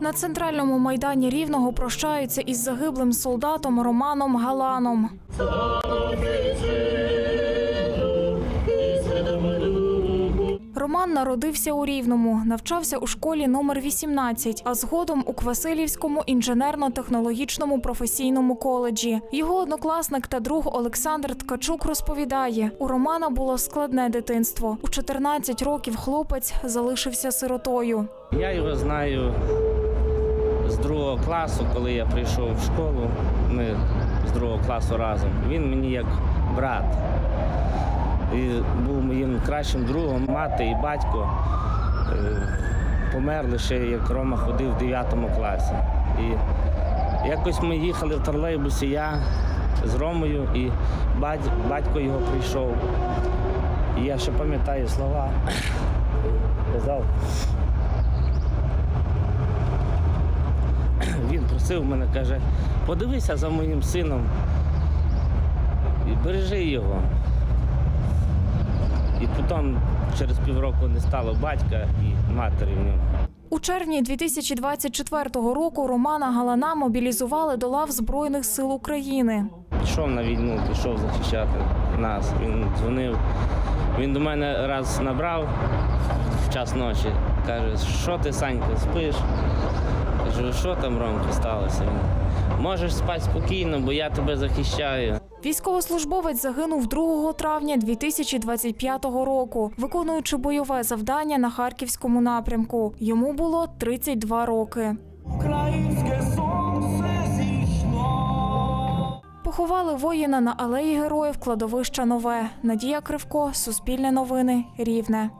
На центральному майдані Рівного прощаються із загиблим солдатом Романом Галаном. Роман народився у Рівному, навчався у школі номер 18, а згодом у Квасилівському інженерно-технологічному професійному коледжі. Його однокласник та друг Олександр Ткачук розповідає: у Романа було складне дитинство. У 14 років хлопець залишився сиротою. Я його знаю з другого класу, коли я прийшов в школу. Ми з другого класу разом. Він мені як брат. І був моїм кращим другом, мати і батько е, померли ще, як Рома ходив в 9 класі. І якось ми їхали в тролейбусі, я з Ромою, і батько його прийшов. І я ще пам'ятаю слова. Казав, він просив мене, каже, подивися за моїм сином і бережи його. Потім через півроку не стало батька і матері в нього. У червні 2024 року Романа Галана мобілізували до лав Збройних сил України. Пішов на війну, пішов захищати нас. Він дзвонив. Він до мене раз набрав в час ночі. Каже, що ти, Санька, спиш? Кажу, що там, Ромка, сталося? Можеш спати спокійно, бо я тебе захищаю. Військовослужбовець загинув 2 травня 2025 року, виконуючи бойове завдання на харківському напрямку. Йому було 32 роки. Українське сонце зійшло. Поховали воїна на алеї героїв кладовища Нове. Надія Кривко, Суспільне новини, Рівне.